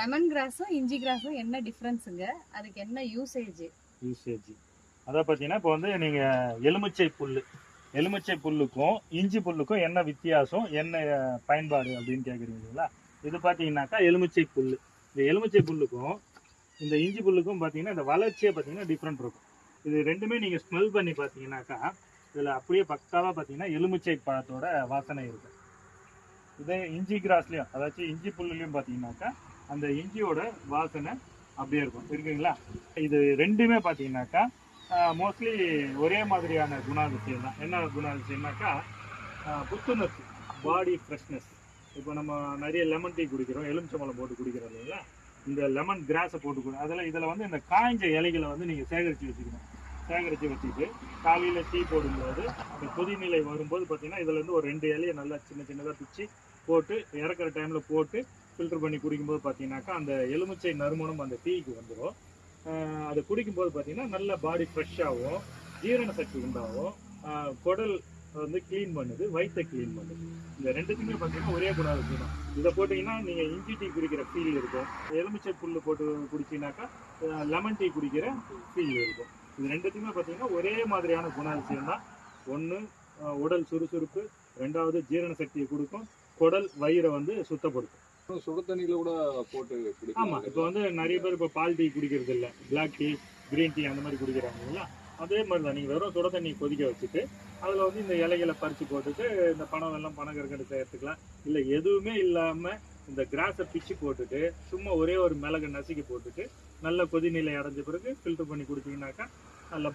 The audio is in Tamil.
லெமன் கிராஸும் இஞ்சி கிராஸும் என்ன டிஃப்ரென்ஸுங்க அதுக்கு என்ன யூசேஜ் யூசேஜ் அதான் பார்த்தீங்கன்னா இப்போ வந்து நீங்கள் எலுமிச்சை புல் எலுமிச்சை புல்லுக்கும் இஞ்சி புல்லுக்கும் என்ன வித்தியாசம் என்ன பயன்பாடு அப்படின்னு கேட்குறீங்களா இது பார்த்தீங்கன்னாக்கா எலுமிச்சை புல். இந்த எலுமிச்சை புல்லுக்கும் இந்த இஞ்சி புல்லுக்கும் பார்த்தீங்கன்னா இந்த வளர்ச்சியே பார்த்தீங்கன்னா டிஃப்ரெண்ட் இருக்கும். இது ரெண்டுமே நீங்கள் ஸ்மெல் பண்ணி பார்த்தீங்கன்னாக்கா இதில் அப்படியே பக்காவாக பார்த்தீங்கன்னா எலுமிச்சை பழத்தோட வாசனை இருக்கும். இதே இஞ்சி கிராஸ்லேயும் அதாச்சும் இஞ்சி புல்லுலையும் பார்த்தீங்கன்னாக்கா அந்த இஞ்சியோட வாசனை அப்படியே இருக்கும். இருக்குங்களா? இது ரெண்டுமே பார்த்தீங்கன்னாக்கா மோஸ்ட்லி ஒரே மாதிரியான குணாதிசயம் தான் என்ன குணாதிசயம்னாக்கா புத்துணர்ச்சி பாடி ஃப்ரெஷ்னஸ் இப்போ நம்ம நிறைய லெமன் டீ குடிக்கிறோம் எலுமிச்சம்பழம் போட்டு குடிக்கிறோம் இல்லைங்களா? இந்த லெமன் கிராஸை போட்டு குடி அதில் இதில் வந்து இந்த காய்ஞ்ச இலைகளை வந்து நீங்கள் சேகரித்து வச்சுக்கணும். சேகரித்து வச்சுட்டு காலையில் டீ போடும்போது அந்த கொதிநிலை வரும்போது பார்த்தீங்கன்னா இதுலேருந்து ஒரு ரெண்டு இலையை நல்லா சின்ன சின்னதாக பிச்சு போட்டு இறக்குற டைமில் போட்டு ஃபில்டர் பண்ணி குடிக்கும்போது பார்த்தீங்கன்னாக்கா அந்த எலுமிச்சை நறுமணம் அந்த டீக்கு வந்துடும். அது குடிக்கும்போது பார்த்தீங்கன்னா நல்ல பாடி ஃப்ரெஷ்ஷாகவும் ஜீரண சக்தி உண்டாகும். குடல் வந்து க்ளீன் பண்ணுது வயிற்றை க்ளீன் பண்ணுது. இந்த ரெண்டுத்துக்குமே பார்த்தீங்கன்னா ஒரே குணம் இருக்கும் இதை போட்டிங்கன்னா நீங்கள் இஞ்சி டீ குடிக்கிற ஃபீல் இருக்கும். எலுமிச்சை புல் போட்டு குடிச்சிங்கனாக்கா லெமன் டீ குடிக்கிற ஃபீல் இருக்கும். இது ரெண்டுத்துக்குமே பார்த்தீங்கன்னா ஒரே மாதிரியான குணாதிசயம் தான் ஒன்று உடல் சுறுசுறுப்பு ரெண்டாவது ஜீரண சக்தியை கொடுக்கும் குடல் வயிறை வந்து சுத்தப்படுத்தும். சுடு தண்ணியில கூட போட்டு ஆமா இப்போ வந்து நிறைய பேர் இப்போ பால் டீ குடிக்கிறது இல்ல பிளாக் டீ கிரீன் டீ அந்த மாதிரி குடிக்கிறாங்க இல்லையா அதே மாதிரி தான். நீங்கள் வெறும் சுட தண்ணி கொதிக்க வச்சுட்டு அதில் வந்து இந்த இலைகளை பறித்து போட்டுட்டு இந்த பணம் வெல்லம் பனங்கற்கண்டு சேர்த்துக்கலாம். இல்லை எதுவுமே இல்லாமல் இந்த கிராஸை பிச்சு போட்டுட்டு சும்மா ஒரே ஒரு மிளகு நசுக்கி போட்டுட்டு நல்ல கொதிநிலை அடைஞ்ச பிறகு ஃபில்டர் பண்ணி குடிச்சிங்கனாக்கா நல்ல